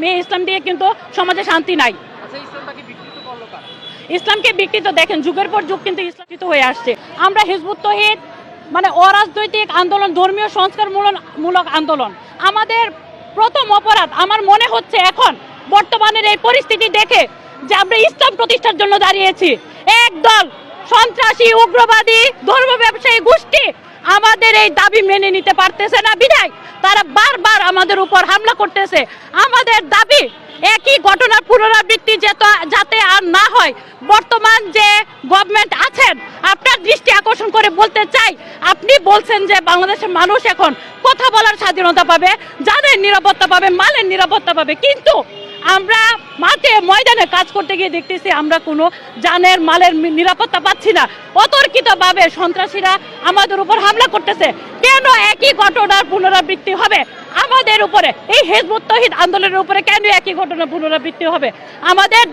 মেয়ে ইসলাম দিয়ে কিন্তু সমাজে শান্তি নাই। আচ্ছা ইসলামকে বিকৃত দেখেন যুগের পর যুগ কিন্তু ইসলামিত হয়ে আসছে। আমরা হিজবুত তহিদ মানে অরাজনৈতিক আন্দোলন ধর্মীয় সংস্কারমূলক মূলক আন্দোলন। আমাদের প্রথম অপরাধ আমার মনে হচ্ছে এখন বর্তমানের এই পরিস্থিতি দেখে যে আমরা ইসলাম প্রতিষ্ঠার জন্য দাঁড়িয়েছি। একদল সন্ত্রাসী উগ্রবাদী ধর্ম ব্যবসায়ী গোষ্ঠী আমাদের এই দাবি মেনে নিতে পারতেছে না বিধায়। তারা বারবার আমাদের উপর হামলা করতেছে। আমাদের দাবি একই ঘটনার পুনরাবৃত্তি যেত- যাতে আর না হয়। বর্তমান যে গভর্নমেন্ট আছেন আপনার দৃষ্টি আকর্ষণ করে বলতে চাই, আপনি বলছেন যে বাংলাদেশের মানুষ এখন কথা বলার স্বাধীনতা পাবে, যাদের নিরাপত্তা পাবে, মালের নিরাপত্তা পাবে, কিন্তু আমরা মাঠে ময়দানে কাজ করতে গিয়ে দেখতেছি আমরা কোনো জানের মালের নিরাপত্তা পাচ্ছি না। অতর্কিতভাবে সন্ত্রাসীরা আমাদের উপর হামলা করতেছে। কেন একই ঘটনার পুনরাবৃত্তি হবে? আমাদের উপরে, এই হেজবুত তহিদ আন্দোলনের উপরে কেন একই ঘটনা পুনরাবৃত্তি হবে? আমাদের